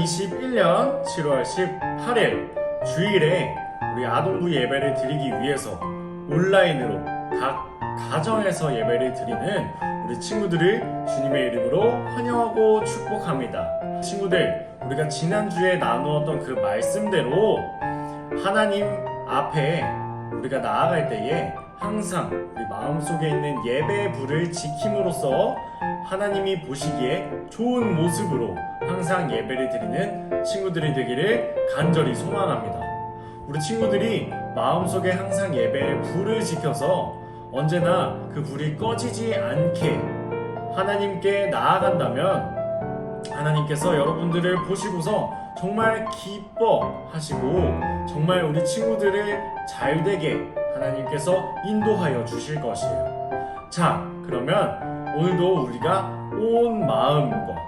2021년 7월 18일 주일에 우리 아동부 예배를 드리기 위해서 온라인으로 각 가정에서 예배를 드리는 우리 친구들을 주님의 이름으로 환영하고 축복합니다. 친구들, 우리가 지난주에 나누었던 그 말씀대로 하나님 앞에 우리가 나아갈 때에 항상 우리 마음속에 있는 예배의 불을 지킴으로써 하나님이 보시기에 좋은 모습으로 항상 예배를 드리는 친구들이 되기를 간절히 소망합니다. 우리 친구들이 마음속에 항상 예배의 불을 지켜서 언제나 그 불이 꺼지지 않게 하나님께 나아간다면 하나님께서 여러분들을 보시고서 정말 기뻐하시고 정말 우리 친구들을 잘 되게 하나님께서 인도하여 주실 것이에요. 자, 그러면 오늘도 우리가 온 마음과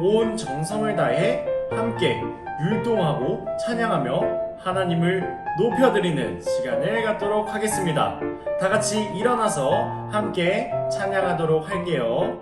온 정성을 다해 함께 율동하고 찬양하며 하나님을 높여드리는 시간을 갖도록 하겠습니다. 다 같이 일어나서 함께 찬양하도록 할게요.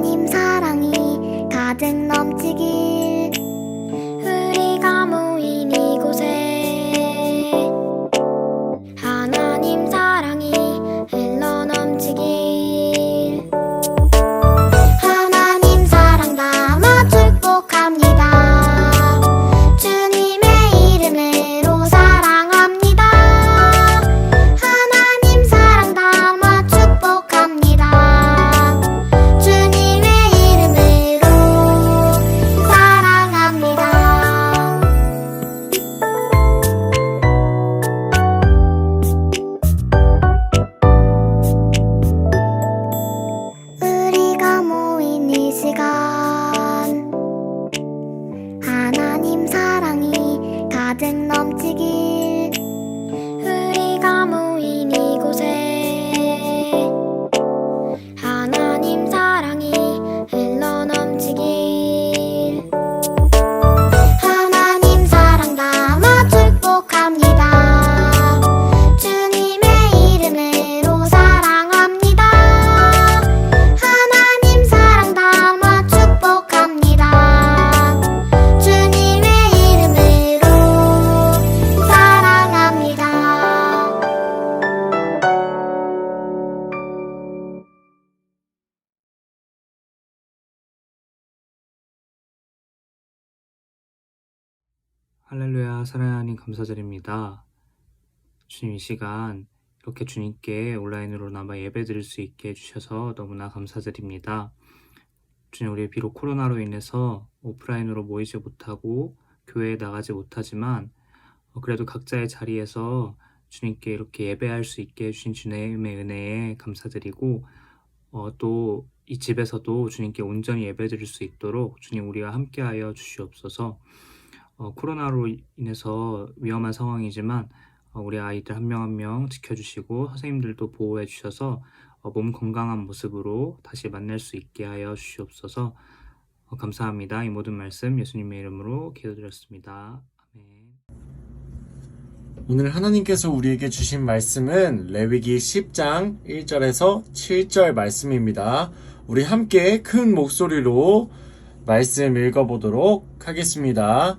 하나님 사랑이 가득 넘치길 할렐루야, 사랑하는 하나님 감사드립니다. 주님 이 시간 이렇게 주님께 온라인으로 남아 예배 드릴 수 있게 해주셔서 너무나 감사드립니다. 주님, 우리 비록 코로나로 인해서 오프라인으로 모이지 못하고 교회에 나가지 못하지만 어, 그래도 각자의 자리에서 주님께 이렇게 예배할 수 있게 해주신 주님의 은혜에 감사드리고 어, 또 이 집에서도 주님께 온전히 예배 드릴 수 있도록 주님 우리와 함께하여 주시옵소서. 어, 코로나로 인해서 위험한 상황이지만 어, 우리 아이들 한 명 한 명 지켜주시고 선생님들도 보호해 주셔서 어, 몸 건강한 모습으로 다시 만날 수 있게 하여 주시옵소서. 어, 감사합니다. 이 모든 말씀 예수님의 이름으로 기도드렸습니다. 아멘. 오늘 하나님께서 우리에게 주신 말씀은 레위기 10장 1절에서 7절 말씀입니다. 우리 함께 큰 목소리로 말씀 읽어보도록 하겠습니다.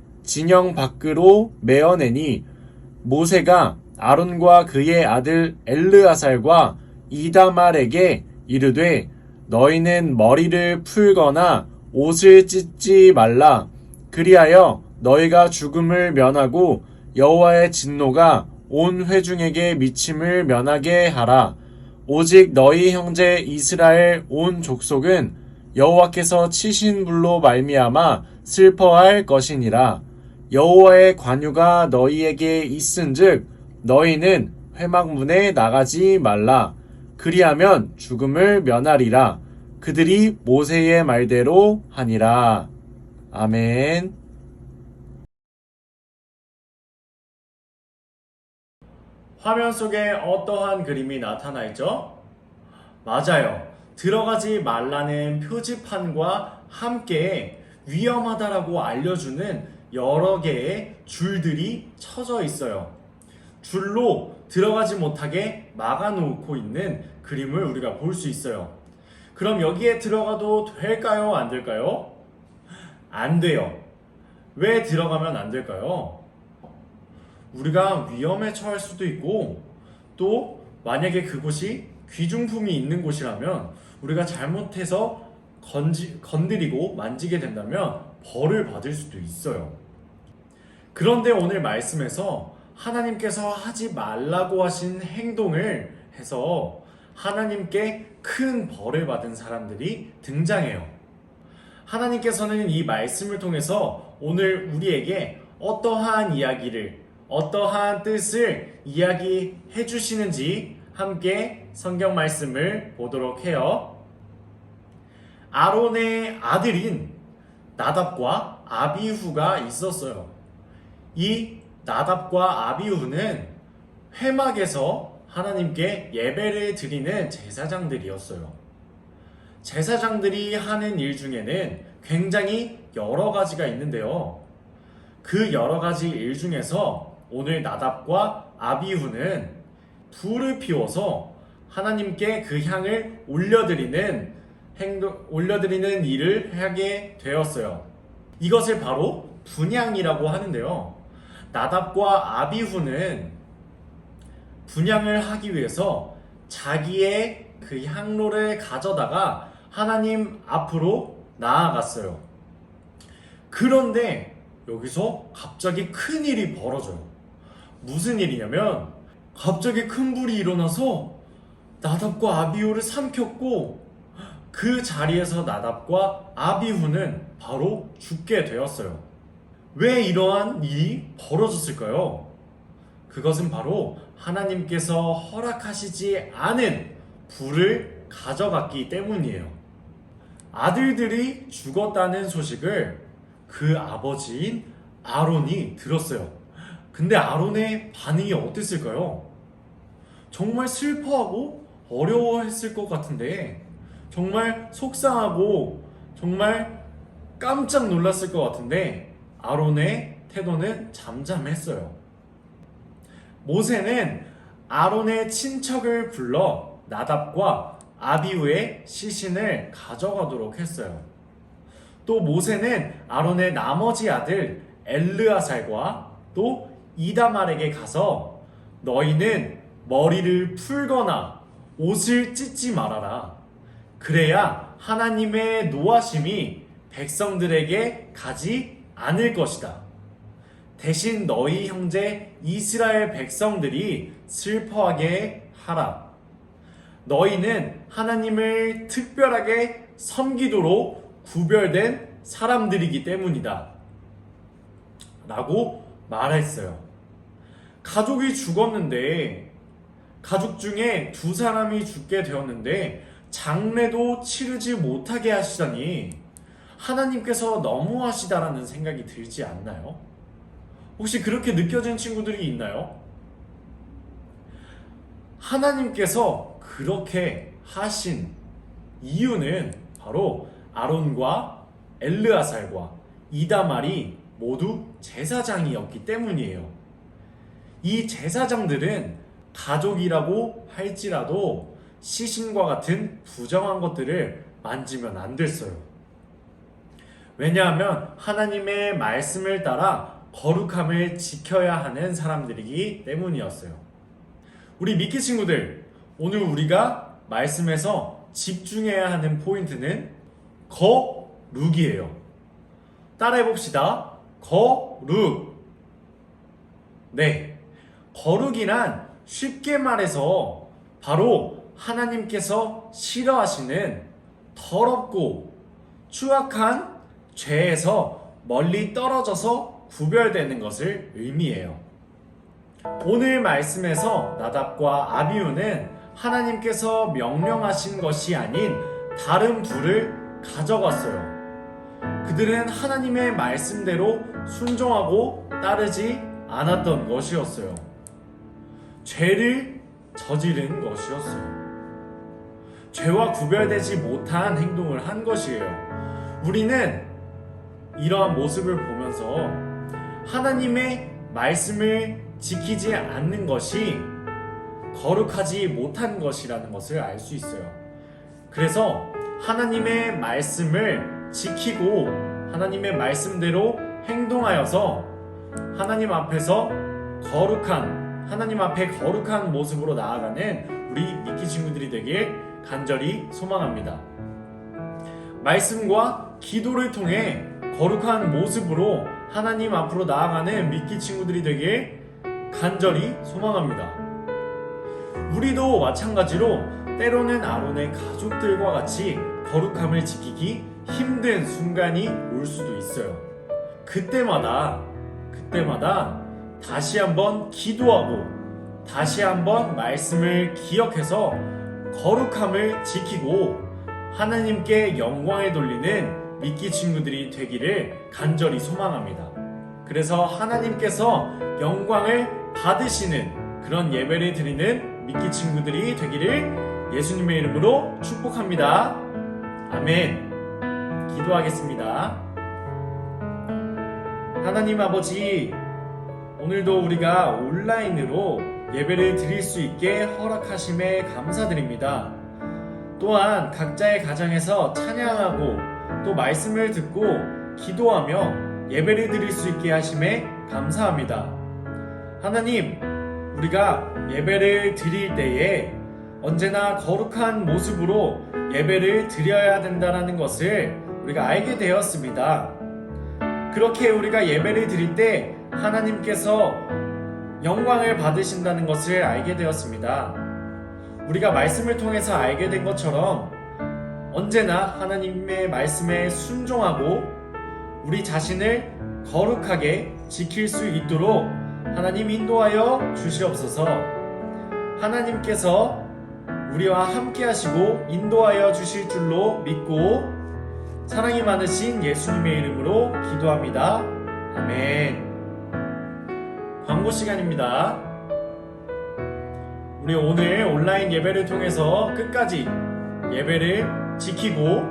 진영 밖으로 메어내니 모세가 아론과 그의 아들 엘르아살과 이다말에게 이르되 너희는 머리를 풀거나 옷을 찢지 말라. 그리하여 너희가 죽음을 면하고 여호와의 진노가 온 회중에게 미침을 면하게 하라. 오직 너희 형제 이스라엘 온 족속은 여호와께서 치신 불로 말미암아 슬퍼할 것이니라 여호와의 관유가 너희에게 있은즉 너희는 회막문에 나가지 말라 그리하면 죽음을 면하리라 그들이 모세의 말대로 하니라 아멘 화면 속에 어떠한 그림이 나타나 있죠? 맞아요. 들어가지 말라는 표지판과 함께 위험하다라고 알려주는 여러 개의 줄들이 쳐져 있어요. 줄로 들어가지 못하게 막아놓고 있는 그림을 우리가 볼 수 있어요. 그럼 여기에 들어가도 될까요? 안 될까요? 안 돼요. 왜 들어가면 안 될까요? 우리가 위험에 처할 수도 있고 또 만약에 그곳이 귀중품이 있는 곳이라면 우리가 잘못해서 건지, 건드리고 만지게 된다면 벌을 받을 수도 있어요. 그런데 오늘 말씀에서 하나님께서 하지 말라고 하신 행동을 해서 하나님께 큰 벌을 받은 사람들이 등장해요. 하나님께서는 이 말씀을 통해서 오늘 우리에게 어떠한 이야기를, 어떠한 뜻을 이야기해 주시는지 함께 성경 말씀을 보도록 해요. 아론의 아들인 나답과 아비후가 있었어요. 이 나답과 아비후는 회막에서 하나님께 예배를 드리는 제사장들이었어요. 제사장들이 하는 일 중에는 굉장히 여러 가지가 있는데요. 그 여러 가지 일 중에서 오늘 나답과 아비후는 불을 피워서 하나님께 그 향을 올려드리는 행동, 올려드리는 일을 하게 되었어요. 이것을 바로 분향이라고 하는데요. 나답과 아비후는 분향을 하기 위해서 자기의 그 향로를 가져다가 하나님 앞으로 나아갔어요. 그런데 여기서 갑자기 큰 일이 벌어져요. 무슨 일이냐면 갑자기 큰 불이 일어나서 나답과 아비후를 삼켰고 그 자리에서 나답과 아비후는 바로 죽게 되었어요. 왜 이러한 일이 벌어졌을까요? 그것은 바로 하나님께서 허락하시지 않은 불을 가져갔기 때문이에요. 아들들이 죽었다는 소식을 그 아버지인 아론이 들었어요. 근데 아론의 반응이 어땠을까요? 정말 슬퍼하고 어려워했을 것 같은데 정말 속상하고 정말 깜짝 놀랐을 것 같은데 아론의 태도는 잠잠했어요. 모세는 아론의 친척을 불러 나답과 아비우의 시신을 가져가도록 했어요. 또 모세는 아론의 나머지 아들 엘르아살과 또 이다말에게 가서 너희는 머리를 풀거나 옷을 찢지 말아라. 그래야 하나님의 노하심이 백성들에게 가지 않을 것이다. 대신 너희 형제 이스라엘 백성들이 슬퍼하게 하라. 너희는 하나님을 특별하게 섬기도록 구별된 사람들이기 때문이다. 라고 말했어요. 가족이 죽었는데, 가족 중에 두 사람이 죽게 되었는데, 장례도 치르지 못하게 하시다니, 하나님께서 너무하시다라는 생각이 들지 않나요? 혹시 그렇게 느껴진 친구들이 있나요? 하나님께서 그렇게 하신 이유는 바로 아론과 엘르아살과 이다말이 모두 제사장이었기 때문이에요. 이 제사장들은 가족이라고 할지라도 시신과 같은 부정한 것들을 만지면 안 됐어요. 왜냐하면 하나님의 말씀을 따라 거룩함을 지켜야 하는 사람들이기 때문이었어요. 우리 미키 친구들, 오늘 우리가 말씀에서 집중해야 하는 포인트는 거룩이에요. 따라해 봅시다. 거룩. 네. 거룩이란 쉽게 말해서 바로 하나님께서 싫어하시는 더럽고 추악한 죄에서 멀리 떨어져서 구별되는 것을 의미해요. 오늘 말씀에서 나답과 아비우는 하나님께서 명령하신 것이 아닌 다른 불을 가져갔어요. 그들은 하나님의 말씀대로 순종하고 따르지 않았던 것이었어요. 죄를 저지른 것이었어요. 죄와 구별되지 못한 행동을 한 것이에요. 우리는 이러한 모습을 보면서 하나님의 말씀을 지키지 않는 것이 거룩하지 못한 것이라는 것을 알 수 있어요. 그래서 하나님의 말씀을 지키고 하나님의 말씀대로 행동하여서 하나님 앞에서 거룩한 하나님 앞에 거룩한 모습으로 나아가는 우리 미키 친구들이 되길 간절히 소망합니다. 말씀과 기도를 통해 거룩한 모습으로 하나님 앞으로 나아가는 미키 친구들이 되길 간절히 소망합니다. 우리도 마찬가지로 때로는 아론의 가족들과 같이 거룩함을 지키기 힘든 순간이 올 수도 있어요. 그때마다, 그때마다 다시 한번 기도하고 다시 한번 말씀을 기억해서 거룩함을 지키고 하나님께 영광을 돌리는 미끼 친구들이 되기를 간절히 소망합니다. 그래서 하나님께서 영광을 받으시는 그런 예배를 드리는 미끼 친구들이 되기를 예수님의 이름으로 축복합니다. 아멘. 기도하겠습니다. 하나님 아버지, 오늘도 우리가 온라인으로 예배를 드릴 수 있게 허락하심에 감사드립니다. 또한 각자의 가정에서 찬양하고 또 말씀을 듣고 기도하며 예배를 드릴 수 있게 하심에 감사합니다. 하나님, 우리가 예배를 드릴 때에 언제나 거룩한 모습으로 예배를 드려야 된다는 것을 우리가 알게 되었습니다. 그렇게 우리가 예배를 드릴 때 하나님께서 영광을 받으신다는 것을 알게 되었습니다. 우리가 말씀을 통해서 알게 된 것처럼 언제나 하나님의 말씀에 순종하고 우리 자신을 거룩하게 지킬 수 있도록 하나님 인도하여 주시옵소서. 하나님께서 우리와 함께 하시고 인도하여 주실 줄로 믿고 사랑이 많으신 예수님의 이름으로 기도합니다. 아멘. 광고 시간입니다. 우리 오늘 온라인 예배를 통해서 끝까지 예배를 지키고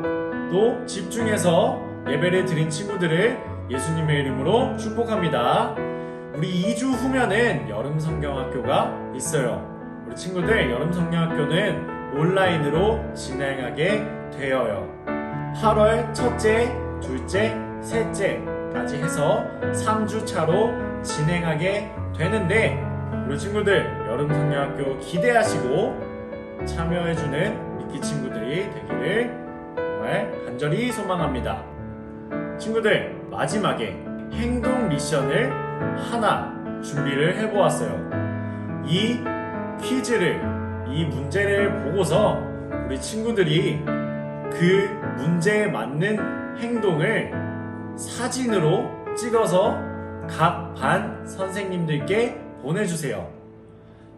또 집중해서 예배를 드린 친구들을 예수님의 이름으로 축복합니다. 우리 2주 후면은 여름 성경학교가 있어요. 우리 친구들 여름 성경학교는 온라인으로 진행하게 되어요. 8월 첫째, 둘째, 셋째까지 해서 3주 차로 진행하게 되는데 우리 친구들 여름 성경학교 기대하시고 참여해주는 미끼 친구들이 되기를 정말 간절히 소망합니다. 친구들 마지막에 행동 미션을 하나 준비를 해보았어요. 이 퀴즈를 이 문제를 보고서 우리 친구들이 그 문제에 맞는 행동을 사진으로 찍어서 각 반 선생님들께 보내주세요.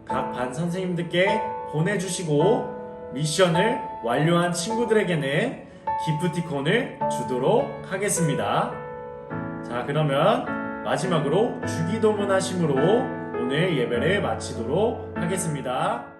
각 반 선생님들께 보내주시고 미션을 완료한 친구들에게는 기프티콘을 주도록 하겠습니다. 자, 그러면 마지막으로 주기도문 하심으로 오늘 예배를 마치도록 하겠습니다.